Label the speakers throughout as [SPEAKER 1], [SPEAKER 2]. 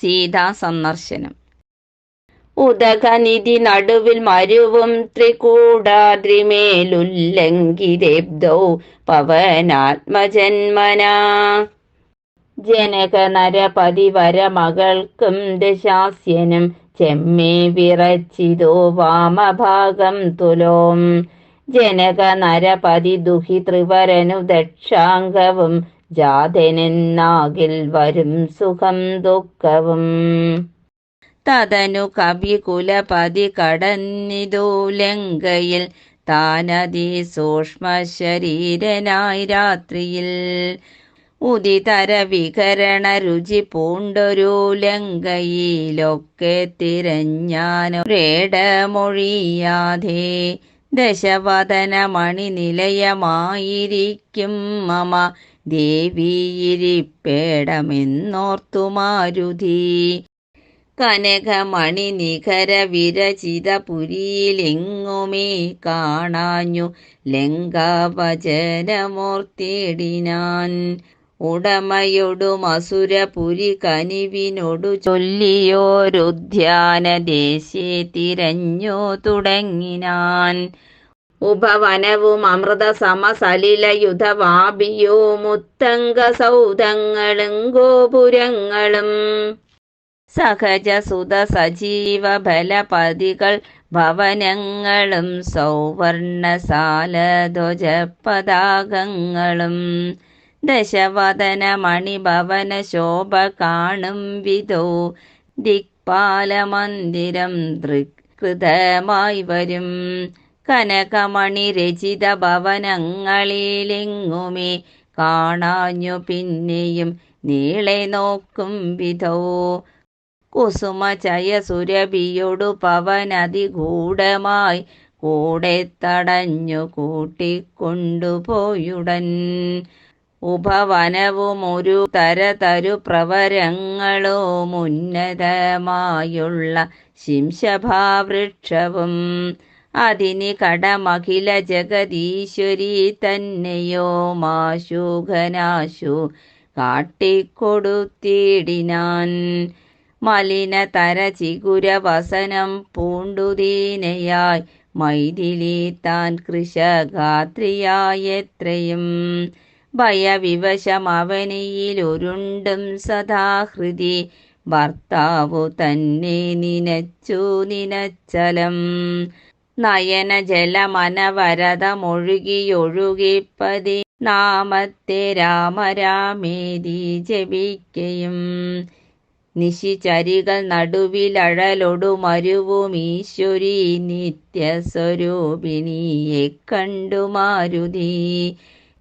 [SPEAKER 1] സീതാ സന്ദർശനം. ഉദകനിധി നടുവിൽ മരുവും ത്രികൂടാദ്രിമേലുല്ലംഘിതേബ്ദൗ പവനാത്മജന്മനാ. ജനക നരപതി വരമകൾക്കും ദശാസ്യനും ചെമ്മേ വിറച്ചിതോ വാമഭാഗം തുലോം. ജനക നരപതി ദുഹി ത്രിവരനു ദക്ഷാംഗവും ജാതനെന്നാകിൽ വരും സുഖം ദുഃഖവും. തതനു കവി കുലപതി കടന്നിതു ലങ്കയിൽ താനതി സൂക്ഷ്മ ശരീരനായി രാത്രിയിൽ. ഉദിതര വികരണ രുചി പൂണ്ടൊരു ലങ്കയിലൊക്കെ തിരഞ്ഞാനൊരേടമൊഴിയാതെ ദശവദന മണിനിലയമായിരിക്കും മമ ദേവിയിരിപ്പേടമെന്നോർത്തു മാരുതി കനകമണി നിഖര വിരചിത പുരിയിലെങ്ങുമേ കാണാഞ്ഞു ലങ്കാവചനമോർത്തിടിനാൻ ഉടമയൊടും അസുരപുരി കനിവിനോടു ചൊല്ലിയോരുദ്ധ്യാന ദേശേ തിരഞ്ഞു തുടങ്ങിനാൻ. ഉപവനവും അമൃത സമസലിലയുധവാപിയോ മുത്തങ്ക സൗധങ്ങളും ഗോപുരങ്ങളും സഹജ സുത സജീവ ബലപതികൾ ഭവനങ്ങളും സൗവർണസാലധ്വജ പതാകങ്ങളും ദശവദന മണിഭവന ശോഭ കാണും വിധോ ദിക്പാലമന്ദിരം ദൃകൃതമായി വരും. കനകമണി രചിത ഭവനങ്ങളിലെങ്ങുമേ കാണാഞ്ഞു പിന്നെയും നീളെ നോക്കും വിധോ. കുസുമ ചയ സുരഭിയൊടു പവനതിഗൂഢമായി കൂടെ തടഞ്ഞു കൂട്ടിക്കൊണ്ടുപോയുടൻ. ഉപവനവും ഒരു തരതരു പ്രവരങ്ങളോ ഉന്നതമായുള്ള ശിംശഭാവൃക്ഷവും അതിനി കടമഖില ജഗതീശ്വരി തന്നെയോ മാശുഘനാശു കാട്ടിക്കൊടുത്തിടിനാൻ. മലിന മലിനതര ചിഗുരവസനം പൂണ്ടുദീനയായി മൈഥിലി താൻ കൃഷഗാത്രിയായത്രയും. ഭയവിവശം അവനിയിലുരുണ്ടും സദാഹൃതി ഭർത്താവു തന്നെ നിനച്ചു നിനച്ചലം. നയന ജലമനവരതമൊഴുകിയൊഴുകിപ്പതി നാമത്തെ രാമരാമേതി ജപിക്കയും. നിശിചരികൾ നടുവിലഴലൊടു മരുവും ഈശ്വരി നിത്യസ്വരൂപിണിയെ കണ്ടു മാരുതി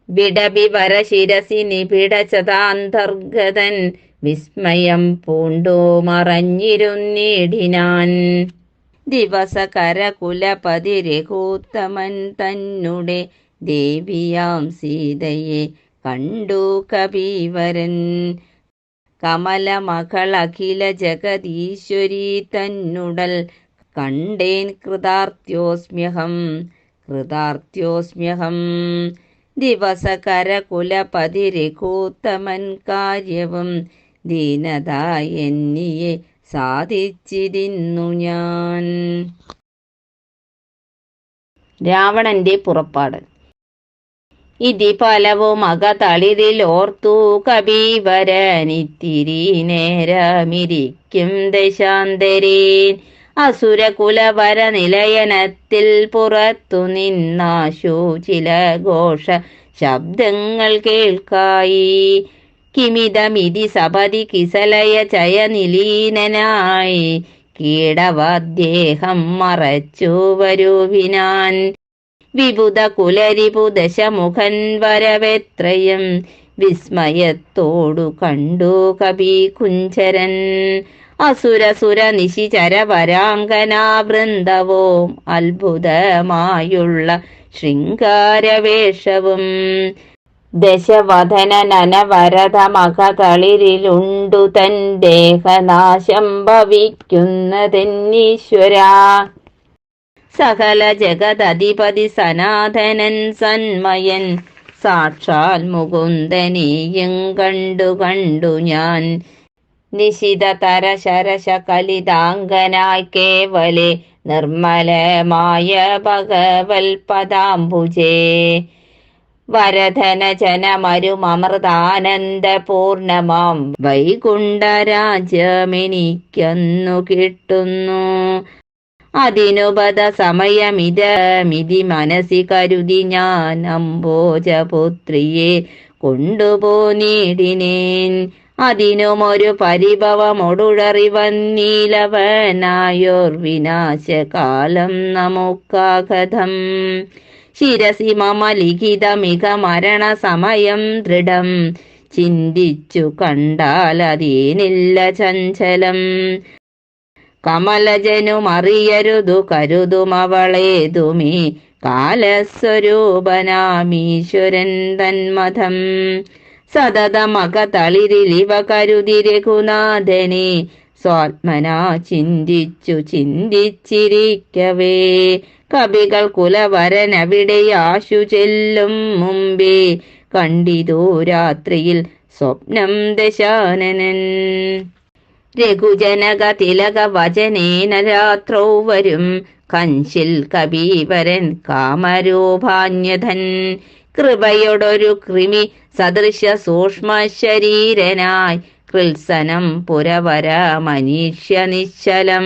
[SPEAKER 1] വിടബിവര ശിരസി നിബിടചതാന്തർഗതൻ വിസ്മയം പൂണ്ടോ മറഞ്ഞിരുന്നിടിനാൻ. കുലപതി രഘൂത്തമൻ തന്നുടെ ദേവിയാം സീതയെ കണ്ടു കപീവരൻ. കമലമകൾ അഖില ജഗദീശ്വരി തന്നുടൽ കണ്ടേൻ കൃതാർത്ഥ്യോസ്മ്യഹം കൃതാർത്ഥ്യോസ്മ്യഹം ദിവസ രഘൂത്തമൻ കാര്യവും ദീനതായെന്നിയെ സാധിച്ചിരുന്നു ഞാൻ. രാവണന്റെ പുറപ്പാട്. ഇതി പലവും അകതളിരിൽ ഓർത്തു കബീവരനിത്തിരി നേരമിരിക്കും ദശാന്തരേൻ. അസുരകുലവര നിലയനത്തിൽ പുറത്തു നിന്നാശു ചില ഘോഷ ശബ്ദങ്ങൾ കേൾക്കായി. കിമിതമിതി സപതി കിസലയ ചയനിലീനനായി കീടവദ്ദേഹം മറച്ചു വരുവിനാൻ. വിപുത കുലരിപു ദശമുഖൻ വരവെത്രയും വിസ്മയത്തോടു കണ്ടു കവി കുഞ്ചരൻ. അസുരസുര നിശിചര വരാങ്കനാ വൃന്ദവും അത്ഭുതമായുള്ള ശൃംഗാരവേഷവും ദശവദനനവരതമകതളിരിലുണ്ടു തൻ ദേഹനാശം ഭവിക്കുന്നതെന്നീശ്വരാ. സകല ജഗതധിപതി സനാതനൻ സന്മയൻ സാക്ഷാൽ മുകുന്ദനീയും കണ്ടു കണ്ടു ഞാൻ. നിശിതതര ശരശ കലിതാംഗനായി കേവലെ നിർമ്മലമായ ഭഗവൽ പദാംബുജേ വരധന ജനമരുമൃതാനന്ദ പൂർണമാം വൈകുണ്ഠരാജ്യമെനിക്കന്നു കിട്ടുന്നു. അതിനുപത സമയമിതമിതി മനസ്സി കരുതി ഞാൻ അംബോജപുത്രിയെ കൊണ്ടുപോനീടിനേൻ അതിനുമൊരു പരിഭവമൊടുഴറി വന്നീലവനായോർ വിനാശകാലം നമുക്കാകഥം ശിരസി മമ ലിഖിതമിക മരണ സമയം ദൃഢം. ചിന്തിച്ചു കണ്ടാൽ അതീനില്ല ചഞ്ചലം. കമലജനുമറിയരുതു കരുതുമവളേതുമേ കാലസ്വരൂപനാമീശ്വരൻ തന്മഥം. സതതമക തളിരിലിവ കരുതി രഘുനാഥനെ. സ്വാത്മനാ ചിന്തിച്ചു ചിന്തിച്ചിരിക്കവേ. കവികൾ കുലവരൻ അവിടെ ആശു ചെല്ലും മുമ്പേ. കണ്ടിതോ രാത്രിയിൽ സ്വപ്നം ദശാനനൻ. രഘുജനക തിലക വചനേന രാത്രോ വരും. കഞ്ചിൽ കബീവരൻ കാമരൂപാന്യധൻ. കൃപയോടൊരു കൃമി സദൃശ സൂക്ഷ്മ ശരീരനായി. കൃത്സനം പുരവര മനീഷ്യ നിശ്ചലം.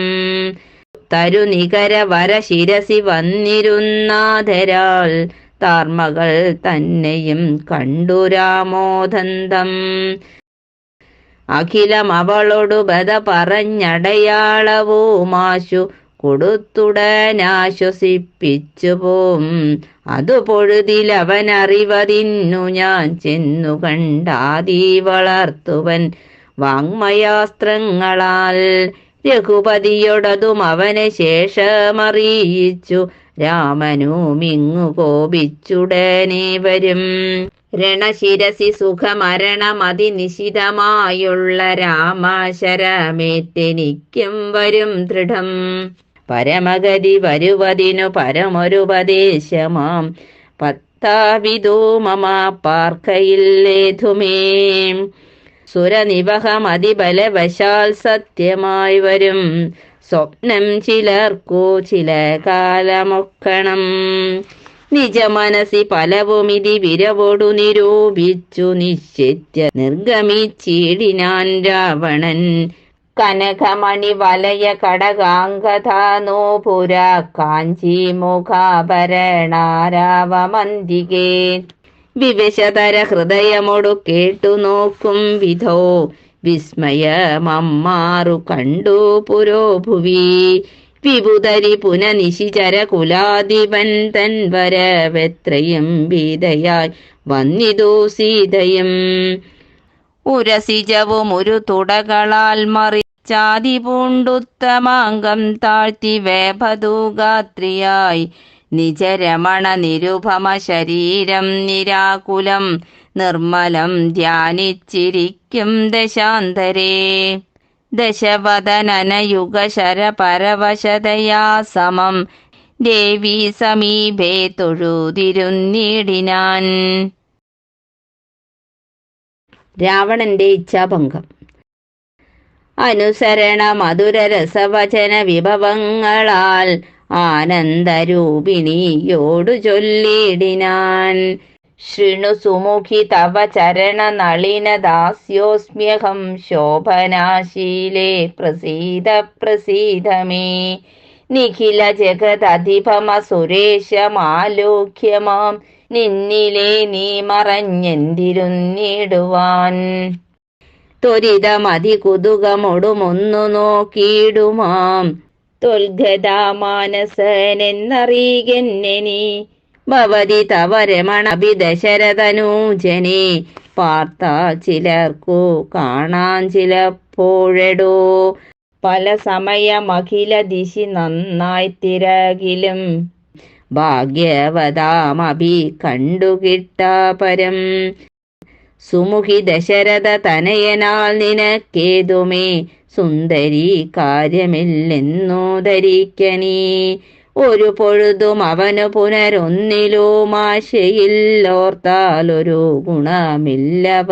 [SPEAKER 1] തരുനികര വര ശിരസി വന്നിരുന്നാധരാൾ താർമകൾ തന്നെയും കണ്ടു രാമോദന്തം. അഖിലം അവളോടു ബത പറഞ്ഞടയാളവുമാശു കൊടുത്തുടനാശ്വസിപ്പിച്ചു പോം അതു പൊഴുതിലവനറിവതിന്നു ഞാൻ ചെന്നു കണ്ടാതീ വളർത്തുവൻ വാങ്മയാസ്ത്രങ്ങളാൽ രഘുപതിയോടതും അവനെ ശേഷമറിയിച്ചു രാമനുമിങ്ങു കോപിച്ചുടനെ വരും. രണശിരസി സുഖമരണമതി നിശിതമായുള്ള രാമാശരമേറ്റെനിക്കും വരും ദൃഢം. പരമഗതി വരുവതിനു പരമൊരുപദേശമാം. പത്താവിതോ മമ പാർക്കയില്ലേതുമേ സുരനിവഹമതിബലവശാൽ സത്യമായി വരും. സ്വപ്നം ചിലർക്കു ചില കാലമൊക്കണം നിജമനസി പലവുമിതി വിരവോടു നിരൂപിച്ചു നിശ്ചിത്യ നിർഗമിച്ചിടിനാൻ രാവണൻ. കനകമണി വലയ കടകാംഗതാനോപുര കാഞ്ചി മുഖാഭരണാരാവമന്തികേ. വിവശതര ഹൃദയമൊടു കേട്ടു നോക്കും വിധോ. വിസ്മയമമ്മാറു കണ്ടു പുരോഭുവി. വിഭുതരി പുനനിശിചര കുലാധിപൻ തൻ വരവെത്രയും ഭീതയായി വന്നിതു സീതയും. ഉരസിജവും ഒരു തുടകളാൽ മറിച്ചാതി പൂണ്ടുത്തമാങ്കം താഴ്ത്തി വേഭതൂഗാത്രിയായി നിജരമണ നിരുപമ ശരീരം നിരാകുലം നിർമ്മലം ധ്യാനിച്ചിരിക്കും ദശാന്തരേ. ദശവദനനയുഗശരപരവശതയാ സമം. ദേവി സമീപേ തൊഴുതിരുന്നിടിനാൻ. രാവണന്റെ ഇച്ഛാഭംഗം. അനുസരണ മധുര രസവചന വിഭവങ്ങളാൽ ആനന്ദരൂപിണിയോടു ചൊല്ലിടിനാൻ. ശൃണു സുമുഖി തവ ചരണ നളിന ദാസ്യോസ്മ്യഹം ശോഭനാശീലേ പ്രസീത പ്രസീതമേ. നിഖില ജഗദധിപമ സുരേശമാലോക്യമാം. നിന്നിലെ നീ മറഞ്ഞെന്തിരുന്നിടുവാൻ. ത്വരിതമതി കുതുകമൊടുമൊന്നു നോക്കിയിടുമാം. തൊൽഗതാമാനസനെന്നറിയുകെന്നെ നീ. ഭവതി തവ രമണഭിദശരതനൂജനെ പാർത്ത ചിലർക്കു കാണാൻ ചിലപ്പോഴെടോ. പല സമയമഖില ദിശി നന്നായി തിരകിലും. ഭാഗ്യവതാമഭി കണ്ടുകിട്ടാപരം സുമുഖി ദശരഥ തനയനാൽ നിനക്കേതുമേ? സുന്ദരി കാര്യമില്ലെന്നോ ധരിക്കനീ ഒരു പൊഴുതും അവനു മാശയില്ലോർത്താലൊരു ആശയില്ലോർത്താൽ ഒരു ഗുണമില്ലവനോമലേ.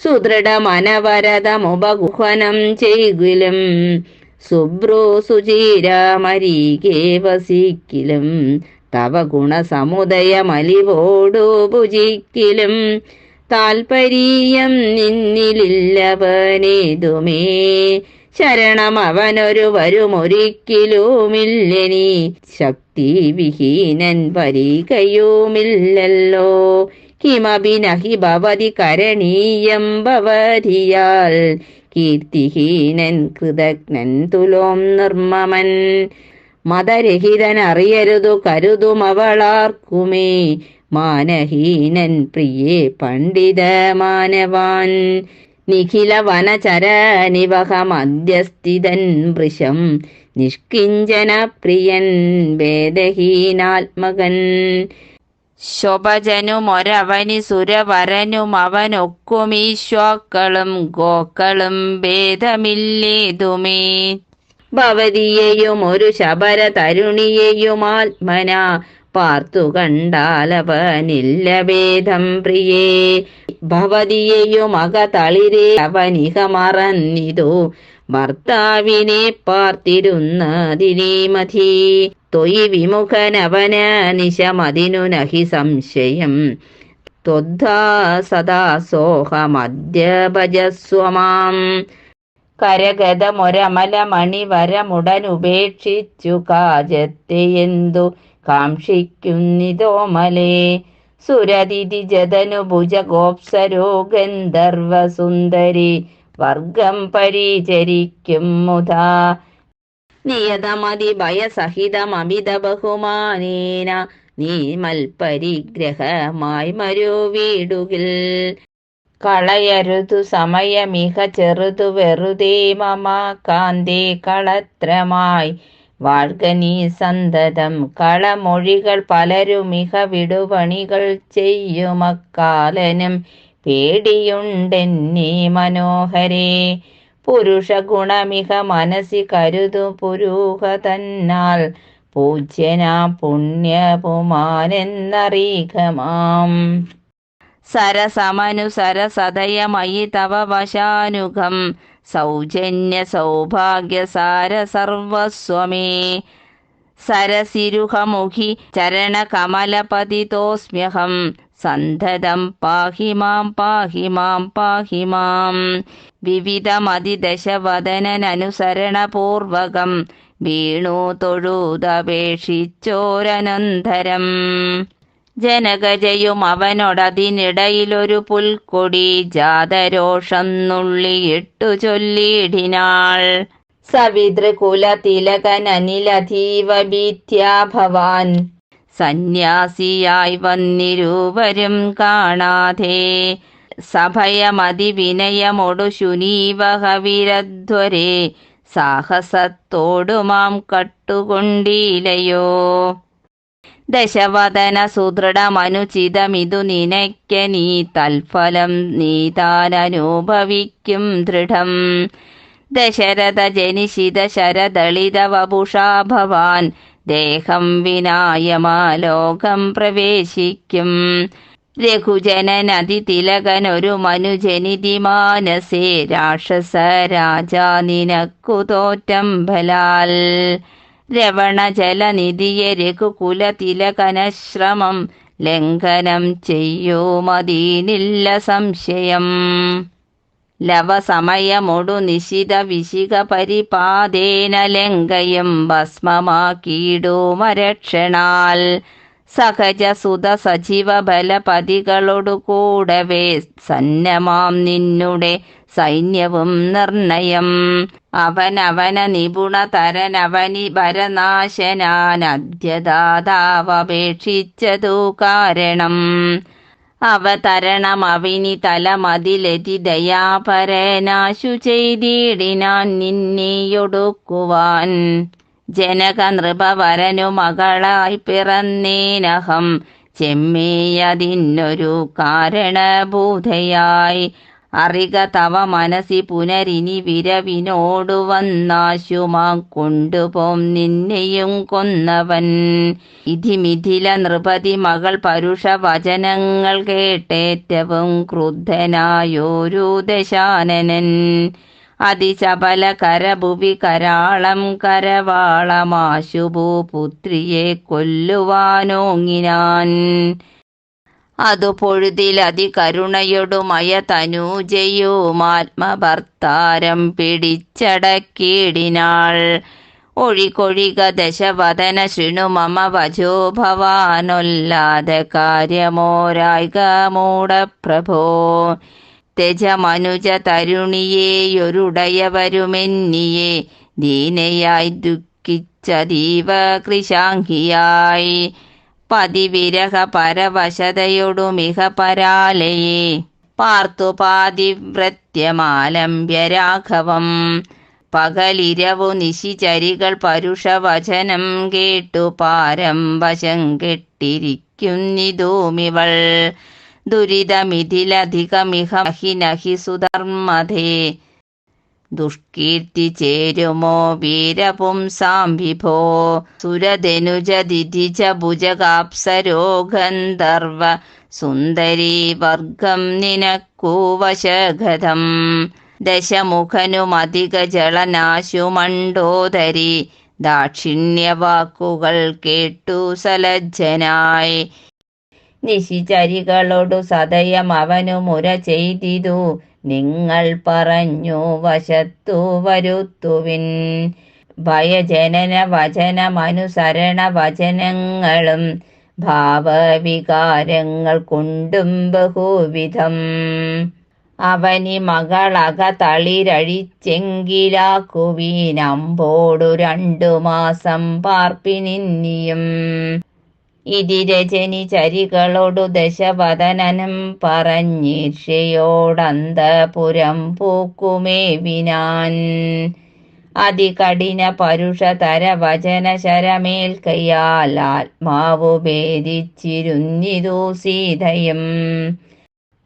[SPEAKER 1] സുദൃഢമനവരതമുപഗുഹനം ചെയ്കിലും സുബ്രോ സുചീരാമരീകേ വസിക്കിലും തവ ഗുണസമുദയമലിവോടു ഭുജിക്കിലും താൽപര്യം നിന്നിലില്ലവനേതുമേ. ശരണം അവനൊരു വരുമൊരിക്കലുമില്ലെനി ശക്തി വിഹീനൻ വരികയുമില്ലല്ലോ. കിമഭിനഹി ഭവതി കരണീയം ഭവതിയാൽ. കീർത്തിഹീനൻ കൃതജ്ഞൻ തുലോം നിർമ്മമൻ. മതരഹിതൻ അറിയരുതു കരുതുമവളാർക്കുമേ മാനഹീനൻ പ്രിയേ പണ്ഡിത മാനവാൻ നിഖില വനചര നിവഹ മധ്യസ്ഥിതൻ വൃശം നിഷ്കിഞ്ചന പ്രിയൻ വേദഹീനാത്മകൻ. ശോഭജനുമൊരവനി സുരവരനും അവനൊക്കുമീശ്വാക്കളും ഗോക്കളും ഭേദമില്ലേതുമേ. ഭവതിയെയും ഒരു ശബര തരുണിയെയും ആത്മന പാർത്തു കണ്ടാലവനില്ല ഭേദം പ്രിയേ. ഭവതിയെയും തളിരേ അവനിക മറന്നിതു. ഭർത്താവിനെ പാർത്തിരുന്നതിനെ മതി. തൊയ് വിമുഖനവന നിശമതിനു നഹി സംശയം. ത്വദ്ധാ സദാ സോഹമദ്യഭജസ്വമാം കരഗതമൊരമല കാജത്തെ കാജത്തെയെന്തു കാക്ഷിക്കുന്നിതോമലേ. സുരതിഥി ജതനു ഭുജഗോപ്സരോ ഗന്ധർവസുന്ദരി വർഗം പരിചരിക്കും മുതാ. നിയതമതി ഭയസഹിതമമിത ബഹുമാനേന. നീ മൽപരിഗ്രഹമായി മരൂ വീടുകിൽ കളയരുതു സമയമിക ചെറുതു വെറുതേ മമ കാന്തേ കളത്രമായി. നീ സന്തതം കളമൊഴികൾ പലരും മിക വിടുപണികൾ ചെയ്യുമക്കാലനും പേടിയുണ്ടെന്നീ മനോഹരേ പുരുഷ ഗുണമിക മനസ്സി കരുതു പുരൂഹ തന്നാൽ പൂജ്യനാ സരസമനു സരസതയമയി തവ വശാനുഗം സൗജന്യ സൗഭാഗ്യ സാര സർവസ്വമേ സരസിരുഹമുഖി ചരണകമലപതിതോസ്മ്യഹം. സന്തതം പാഹി മാം പാഹി മാം പാഹി മാം. വിവിധമതിദശവദനനുസരണപൂർവകം വീണു തൊഴുതപേക്ഷിച്ചോരനന്തരം. ജനകജയും അവനോടതിനിടയിലൊരു പുൽക്കൊടി ജാതരോഷം നുള്ളിയിട്ടു ചൊല്ലിയിടിനാൾ. സവിതൃകുല തിലകനനിലധീവ ഭീത്യാ ഭവാൻ സന്യാസിയായി വന്നിരുവരും കാണാതെ. സഭയമതിവിനയമൊടു ശുനീവഹവിരധ്വരെ. സാഹസത്തോടു മാം കട്ടുകൊണ്ടീലയോ. ദശവദന സുദൃഢമനുചിതമിതു നിനയ്ക്ക നീ തൽഫലം നീ താനനുഭവിക്കും ദൃഢം. ദശരഥ ജനിഷിത ശരദളിത വപുഷാ ഭവാൻ ദേഹം വിനായമാലോകം പ്രവേശിക്കും. രഘുജനനതി തിലകനൊരു മനുജനിതി മാനസേ രാക്ഷസ രാജാ നിനക്കു തോറ്റം ബലാൽ. രവണജലനിധിയെ രഘുകുല തിലകനശ്രമം ലംഘനം ചെയ്യുമതീനില്ല സംശയം. ലവസമയമൊടു നിശിത വിശിക പരിപാതേന ലങ്കയും ഭസ്മമാക്കിയിടുമരക്ഷണാൽ സഹജ സുത സജീവ ബലപതികളോടു കൂടവേ സന്നമാം നിന്നുടെ സൈന്യവും നിർണയം. അവനവന നിപുണതരനവനി ഭരനാശനാനദ്യദാതാവപേക്ഷിച്ചതു കാരണം. അവതരണമവിനി തലമതിലെതി ദയാപരനാശു ചെയ്തിടിനാൻ നിന്നെയൊടുക്കുവാൻ. ജനക നൃപവരനു മകളായി പിറന്നേനഹം. ചെമ്മേയതിനൊരു കാരണഭൂതയായി. അറിക തവ മനസി പുനരിനി വിരവിനോടു കൊണ്ടുപോം നിന്നെയും കൊന്നവൻ. ഇതിമിഥില നൃപതി മകൾ പരുഷ വചനങ്ങൾ കേട്ടേറ്റവും ക്രുദ്ധനായോരു ദശാനനൻ. അതിശബല കരഭുവി കരാളം കരവാളമാശുഭൂ പുത്രിയെ കൊല്ലുവാനോങ്ങിനാൻ. അതു പൊഴുതിലതി കരുണയൊടുമയ തനൂജയുമാത്മഭർത്താരം പിടിച്ചടക്കിയിടിനാൾ. ഒഴികൊഴിക ദശവദന ശൃണു മമ വചോ ഭവാനൊല്ലാതെ കാര്യമോരായിക മൂടപ്രഭോ. തെജമനുജ തരുണിയേയൊരുടയവരുമെന്നിയെ ദീനയായി ദുഃഖിച്ചതീവ കൃശാങ്കിയായി പതിവിരഹ പരവശതയൊടുമിഹ പരാലയെ പാർത്തു പാതിവ്രത്യമാലംബ്യ രാഘവം പകലിരവു നിശിചരികൾ പരുഷവചനം കേട്ടു പാരം വശം കെട്ടിരിക്കുന്നിതൂമിവൾ. ദുരിതമിതിലധികമിഹ ഹിനഹി സുധർമ്മധേ. ദുഷ്കീർത്തി ചേരുമോ വീരപുംസാം വിഭോ സുരധനുജതിഥിജ ഭുജകാപ്സരോ ഗന്ധർവ സുന്ദരീ വർഗം നിനക്കൂവശഗതം. ദശമുഖനുമധിക ജളനാശുമണ്ടോദരി ദാക്ഷിണ്യവാക്കുകൾ കേട്ടു സലജ്ജനായി. നിശിചരികളോടു സദയം അവനു മുര ചെയ്തിതു. നിങ്ങൾ പറഞ്ഞു വശത്തു വരുത്തുവിൻ. ഭയജനന വചനമനുസരണ വചനങ്ങളും ഭാവവികാരങ്ങൾ കൊണ്ടും ബഹുവിധം. അവനി മകളക തളിരഴിച്ചെങ്കിലാക്കുവീനമ്പോടു രണ്ടു മാസം പാർപ്പിനിന്നിയും. ഇതിരജനി ചരികളോടു ദശവദനനും പറഞ്ഞീർഷയോടന്തപുരം പൂക്കുമേവിനാൻ അതികഠിന പരുഷതര വചന ശരമേൽക്കയാൽ ആത്മാവു ഭേദിച്ചിരുന്നിതു സീതയും.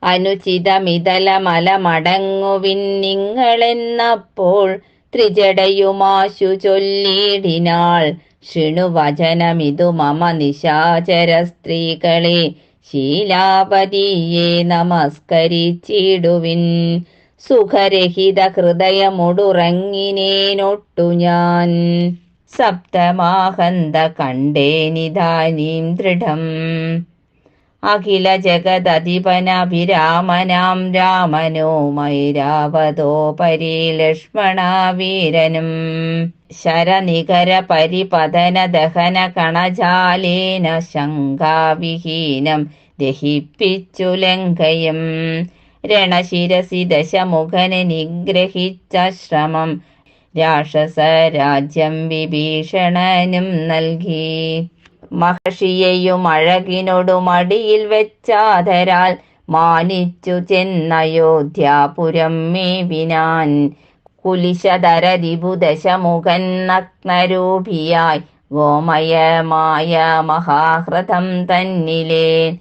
[SPEAKER 1] അനുചിതമിതലമലമടങ്ങുവിൻ നിങ്ങളെന്നപ്പോൾ ത്രിജടയുമാശു ചൊല്ലിടിനാൾ ശൃണുവചനമിതു മമ നിശാചര സ്ത്രീകളെ ശീലാപതിയെ നമസ്കരിച്ചിടുവിൻ. സുഖരഹിത ഹൃദയമുടുറങ്ങിനേനൊട്ടു ഞാൻ. സപ്തമാഹന്ത കണ്ടേനിതാനീം ദൃഢം. അഖില ജഗദധിപനഭിരാമനാം രാമനോ ലക്ഷ്മണ വീരനും ശരനികര പരിപതന ദഹന കണജാലേന ശങ്കാവിഹീനം ദഹിപ്പിച്ചു ലങ്കയും രണശിരസി ദശമുഖനെ നിഗ്രഹിച്ച ശ്രമം രാക്ഷസ രാജ്യം വിഭീഷണനും നൽകി. മഹർഷിയെയും അഴകിനോടും മടിയിൽ വെച്ചാതരാൽ മാനിച്ചു ചെന്നയോധ്യാപുരം മേവിനാൻ. കുലിശതരതിബുദശമുഖൻ നഗ്നരൂപിയായി ഗോമയമായ മഹാഹൃതം തന്നിലേ.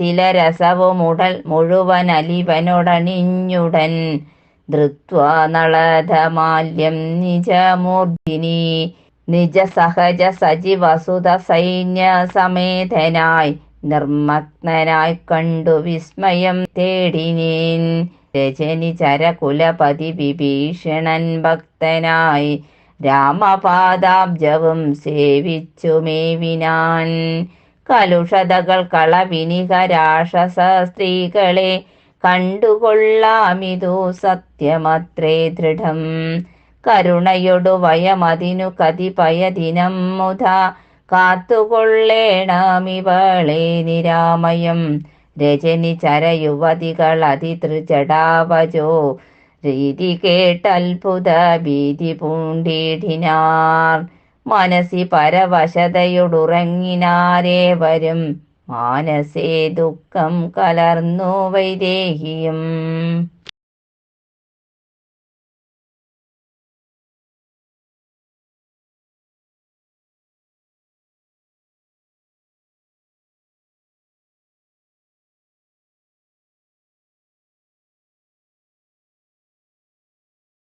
[SPEAKER 1] തിലരസവുമുടൽ മുഴുവൻ അലിവനൊടണിഞ്ഞുടൻ. ധൃത്വാ നളധമാല്യം നിജമൂർധിനി നിജ സഹജ സജി വസുത സൈന്യ സമേതനായി നിർമ്മഗ്നനായി കണ്ടു വിസ്മയം തേടിനീൻ രജനി ചരകുലപതി വിഭീഷണൻ ഭക്തനായി രാമപാദാബ്ജവും സേവിച്ചു മേവിനാൻ. കലുഷതകൾ കളവിനിക രാക്ഷസ സ്ത്രീകളെ കണ്ടുകൊള്ളാമിതു സത്യമത്രേ ദൃഢം. കരുണയൊടു വയമതിനു കതിപയദിനം മുത കാത്തുകൊള്ളേണമിവളെ നിരാമയം. രജനി ചരയുവതികൾ അതിതൃജടാവജോ രീതി കേട്ടത്ഭുത ഭീതി പൂണ്ടിടിനാർ. മനസി പരവശതയൊടുറങ്ങിനാരേവരും. മാനസേ ദുഃഖം കലർന്നു വൈദേഹിയും.